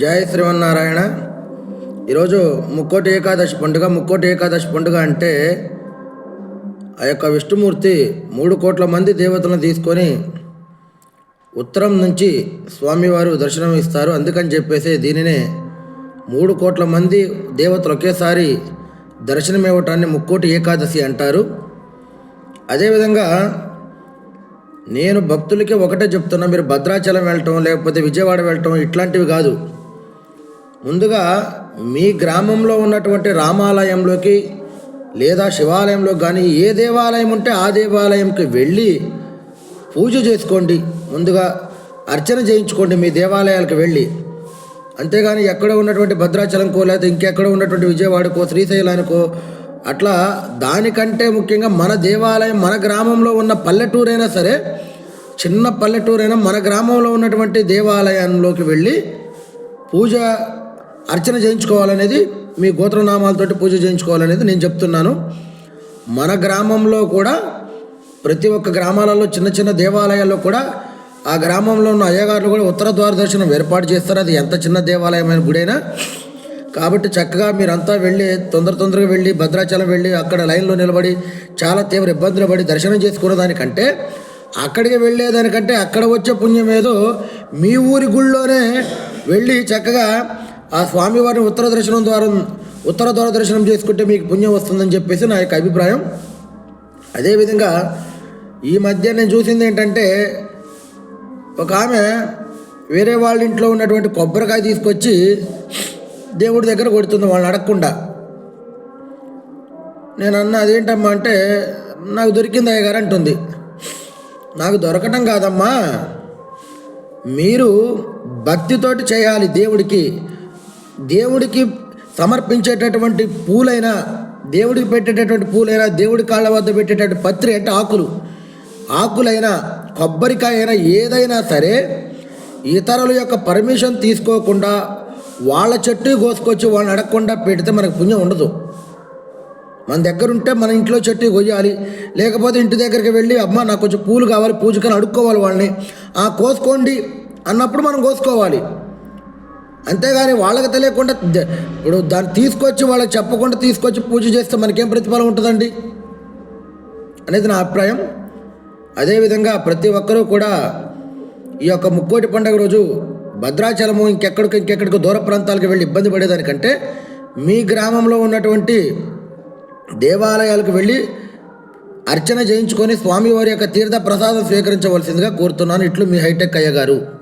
జయ శ్రీమన్నారాయణ. ఈరోజు ముక్కోటి ఏకాదశి పండుగ. ముక్కోటి ఏకాదశి పండుగ అంటే ఆ యొక్క విష్ణుమూర్తి మూడు కోట్ల మంది దేవతలను తీసుకొని ఉత్తరం నుంచి స్వామివారు దర్శనం ఇస్తారు. అందుకని చెప్పేసి దీనినే మూడు కోట్ల మంది దేవతలు ఒకేసారి దర్శనం ఇవ్వటాన్ని ముక్కోటి ఏకాదశి అంటారు. అదేవిధంగా నేను భక్తులకి ఒకటే చెప్తున్నా. మీరు భద్రాచలం వెళ్ళటం లేకపోతే విజయవాడ వెళ్ళటం ఇట్లాంటివి కాదు. ముందుగా మీ గ్రామంలో ఉన్నటువంటి రామాలయంలోకి లేదా శివాలయంలో కానీ ఏ దేవాలయం ఉంటే ఆ దేవాలయంకి వెళ్ళి పూజ చేసుకోండి. ముందుగా అర్చన చేయించుకోండి మీ దేవాలయాలకు వెళ్ళి. అంతేగాని ఎక్కడ ఉన్నటువంటి భద్రాచలంకో లేదా ఇంకెక్కడ ఉన్నటువంటి విజయవాడకో శ్రీశైలానికో అట్లా దానికంటే ముఖ్యంగా మన దేవాలయం మన గ్రామంలో ఉన్న పల్లెటూరైనా సరే చిన్న పల్లెటూరైనా మన గ్రామంలో ఉన్నటువంటి దేవాలయంలోకి వెళ్ళి పూజ అర్చన చేయించుకోవాలనేది మీ గోత్రనామాలతోటి పూజ చేయించుకోవాలనేది నేను చెప్తున్నాను. మన గ్రామంలో కూడా ప్రతి ఒక్క గ్రామాలలో చిన్న చిన్న దేవాలయాల్లో కూడా ఆ గ్రామంలో ఉన్న అయ్యగారులు కూడా ఉత్తర ద్వార దర్శనం ఏర్పాటు చేస్తారు. అది ఎంత చిన్న దేవాలయమైన గుడైనా. కాబట్టి చక్కగా మీరంతా వెళ్ళి తొందర తొందరగా వెళ్ళి భద్రాచలం వెళ్ళి అక్కడ లైన్లో నిలబడి చాలా తీవ్ర ఇబ్బందులు పడి దర్శనం చేసుకున్న దానికంటే అక్కడికి వెళ్ళేదానికంటే అక్కడ వచ్చే పుణ్యం ఏదో మీ ఊరి గుళ్ళోనే వెళ్ళి చక్కగా ఆ స్వామివారిని ఉత్తర దర్శనం ద్వారా ఉత్తర ద్వార దర్శనం చేసుకుంటే మీకు పుణ్యం వస్తుందని చెప్పేసి నా యొక్క అభిప్రాయం. అదేవిధంగా ఈ మధ్య నేను చూసింది ఏంటంటే ఒక ఆమె వేరే వాళ్ళ ఇంట్లో ఉన్నటువంటి కొబ్బరికాయ తీసుకొచ్చి దేవుడి దగ్గర కొడుతుంది వాళ్ళని అడగకుండా. నేను అన్న అదేంటమ్మా అంటే నాకు దొరికింది అయ్యగారు అంటుంది. నాకు దొరకటం కాదమ్మా. మీరు భక్తితోటి చేయాలి దేవుడికి. దేవుడికి సమర్పించేటటువంటి పూలైనా దేవుడికి పెట్టేటటువంటి పూలైనా దేవుడి కాళ్ళ వద్ద పెట్టేటటువంటి పత్రి అంటే ఆకులు. ఆకులైనా కొబ్బరికాయ అయినా ఏదైనా సరే ఇతరుల యొక్క పర్మిషన్ తీసుకోకుండా వాళ్ళ చెట్టు కోసుకొచ్చి వాళ్ళని అడగకుండా పెడితే మనకు పుణ్యం ఉండదు. మన దగ్గర ఉంటే మన ఇంట్లో చెట్టు కొయ్యాలి. లేకపోతే ఇంటి దగ్గరికి వెళ్ళి అమ్మ నాకు కొంచెం పూలు కావాలి పూజకని అడుక్కోవాలి వాళ్ళని. ఆ కోసుకోండి అన్నప్పుడు మనం కోసుకోవాలి. అంతేగాని వాళ్ళకి తెలియకుండా ఇప్పుడు దాన్ని తీసుకొచ్చి వాళ్ళకి చెప్పకుండా తీసుకొచ్చి పూజ చేస్తే మనకేం ప్రతిఫలం ఉంటుందండి? అనేది నా అభిప్రాయం. అదేవిధంగా ప్రతి ఒక్కరూ కూడా ఈ యొక్క ముక్కోటి పండుగ రోజు భద్రాచలము ఇంకెక్కడికి ఇంకెక్కడికి దూర ప్రాంతాలకు వెళ్ళి ఇబ్బంది పడేదానికంటే మీ గ్రామంలో ఉన్నటువంటి దేవాలయాలకు వెళ్ళి అర్చన చేయించుకొని స్వామివారి యొక్క తీర్థ ప్రసాదం స్వీకరించవలసిందిగా కోరుతున్నాను. ఇట్లు మీ హైటెక్ అయ్య గారు.